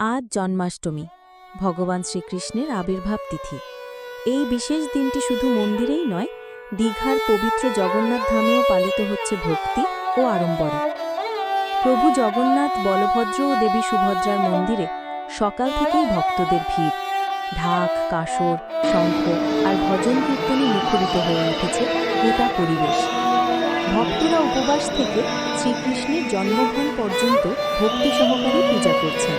আজ জন্মাষ্টমী, ভগবান শ্রীকৃষ্ণের আবির্ভাব তিথি। এই বিশেষ দিনটি শুধু মন্দিরেই নয়, দীঘার পবিত্র জগন্নাথ ধামেও পালিত হচ্ছে ভক্তি ও আড়ম্বরে। প্রভু জগন্নাথ, বলভদ্র ও দেবী সুভদ্রার মন্দিরে সকাল থেকেই ভক্তদের ভিড়। ঢাক, কাসর, শঙ্খ আর ভজন কীর্তনে মুখরিত হয়ে উঠেছে গোটা পরিবেশ। ভক্তরা উপবাস থেকে শ্রীকৃষ্ণের জন্মগ্রহণ পর্যন্ত ভক্তি সহকারে পূজা করছেন।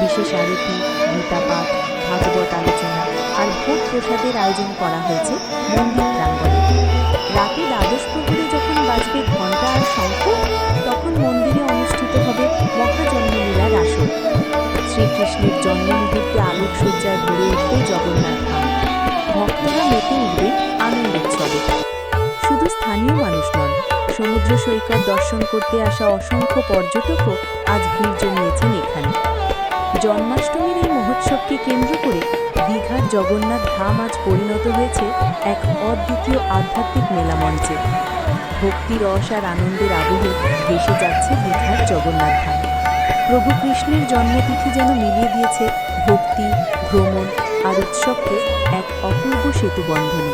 বিশেষ আরতি গীতা পাঠ ভাগবত আলোচনা আর ভোগ প্রসাদের আয়োজন করা হয়েছে মন্দির প্রাঙ্গণে। রাতে দ্বাদশ প্রহরে যখন বাজবে ঘণ্টা আর শঙ্খ, তখন মন্দিরে অনুষ্ঠিত হবে মহাজন্মলীলার আসর। শ্রীকৃষ্ণের জন্ম মুহূর্তে আলোকসজ্জায় ভরে উঠবে জগন্নাথ ধাম। ভক্তরা মেতে উঠবে আনন্দ উৎসবে শুধু স্থানীয় মানুষ নন, সমুদ্র সৈকত দর্শন করতে আসা অসংখ্য পর্যটকও আজ ভিড় এখানে জন্মাষ্টমীর এই মহোৎসবকে কেন্দ্র করে দীঘার জগন্নাথ ধাম আজ পরিণত হয়েছে এক অদ্বিতীয় আধ্যাত্মিক মেলামঞ্চে। ভক্তি, রস আর আনন্দের আবহে ভেসে যাচ্ছে দীঘার জগন্নাথ ধাম। প্রভু কৃষ্ণের জন্মতিথি যেন মিলিয়ে দিয়েছে ভক্তি, ভ্রমণ আর উৎসবকে এক অপূর্ব সেতু বন্ধনে